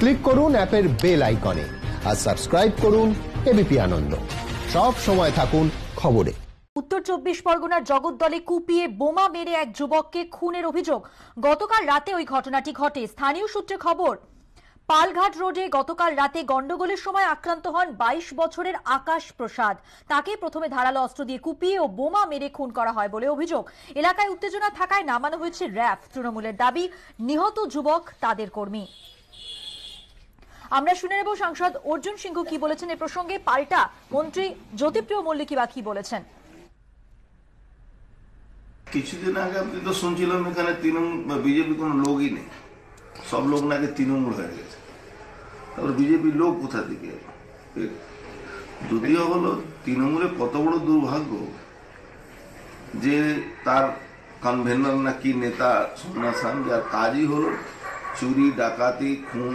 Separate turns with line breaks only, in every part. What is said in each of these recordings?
Click করুন অ্যাপের bell আইকনে আর সাবস্ক্রাইব করুন এবিপি আনন্দ। সব সময় থাকুন খবরে।
উত্তর চব্বিশ পরগনার জগদ্দলে কুপিয়ে বোমা মেরে এক যুবককে খুনের অভিযোগ। গতকাল রাতে ওই ঘটনাটি ঘটে। স্থানীয় সূত্রে খবর, পালঘাট রোডে গতকাল রাতে গন্ডগোলের সময় আক্রান্ত হন বাইশ বছরের আকাশ প্রসাদ। তাকে প্রথমে ধারালো অস্ত্র দিয়ে কুপিয়ে ও বোমা মেরে খুন করা হয় বলে অভিযোগ। এলাকায় উত্তেজনা থাকায় নামানো হয়েছে র্যাফ তৃণমূলের দাবি, নিহত যুবক তাদের কর্মী। আমরা শুনে নেব সাংসদ অর্জুন সিংহ কি বলেছেন। এ প্রসঙ্গে পাল্টা মন্ত্রী জ্যোতিপ্রিয় মল্লিক বা কি বলেছেন?
কিছুদিন আগে আপনি তো শুনছিলাম এখানে তৃণমূল বিজেপি কোনো লোকই নেই। সব লোক নাকি তৃণমূল হয়ে গেছে। তারপর বিজেপি লোক কোথা থেকে? যদিও হলো তৃণমূলে কত বড় দুর্ভাগ্য যে তার কনভেনর নাকি নেতা সন্ন্যাসান, যার কাজই হলো চুরি, ডাকাতি, খুন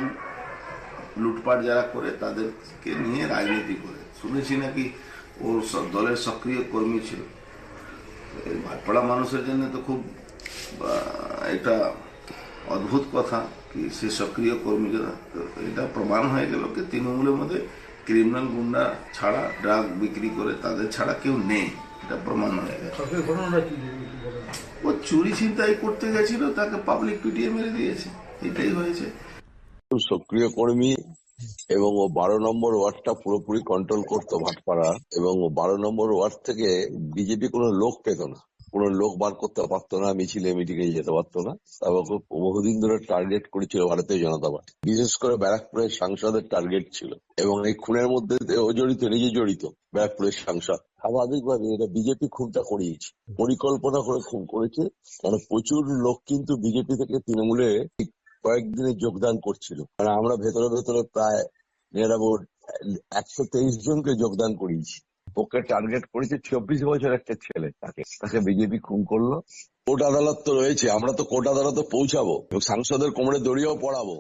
লুটপাট যারা করে তাদেরকে নিয়ে রাজনীতি করে। শুনেছি নাকি ওর সব দলের সক্রিয় কর্মী ছিল। ভাটপাড়া মানুষের জন্য তো খুব একটা অদ্ভুত কথা কি সে সক্রিয় কর্মী এটা প্রমাণ হয়ে গেল কি তৃণমূলের মধ্যে ক্রিমিনাল গুন্ডা ছাড়া ড্রাগ বিক্রি করে তাদের ছাড়া কেউ নেই। এটা প্রমাণ হয়ে গেল? ও চুরি ছিনতাই করতে গেছিল তাকে পাবলিক পিটিয়ে মেরে দিয়েছে। এটাই হয়েছে।
সক্রিয় কর্মী এবং ও বারো নম্বর ওয়ার্ডটা পুরোপুরি কন্ট্রোল করতো ভাটপাড়া এবং ও বারো নম্বর ওয়ার্ড থেকে বিজেপি কোনো লোক পেত না। কোনো লোক বার করতে পারতো না, মিছিলে মিটিংয়ে যেতে পারতো না। এবং বহুদিন ধরে টার্গেট করেছিল ভারতীয় জনতা পার্টি। বিশেষ করে ব্যারাকপুরের সাংসদের টার্গেট ছিল এবং এই খুনের মধ্যে ও জড়িত, নিজে জড়িত ব্যারাকপুরের সাংসদ। স্বাভাবিকভাবে এটা বিজেপি খুনটা করিয়েছে। পরিকল্পনা করে খুন করেছে। কারণ প্রচুর লোক কিন্তু বিজেপি থেকে তৃণমূলে কয়েকদিনে যোগদান করছিল। মানে আমরা ভেতরে ভেতরে প্রায় নিরাবর একশো তেইশ জনকে যোগদান করিয়েছি। ওকে টার্গেট করেছে চব্বিশ বছর একটা ছেলে তাকে। তাকে বিজেপি খুন করল। কোর্ট আদালত তো রয়েছে, আমরা তো কোর্ট আদালতে পৌঁছাবো সাংসদের কোমরে দড়িও পড়াবো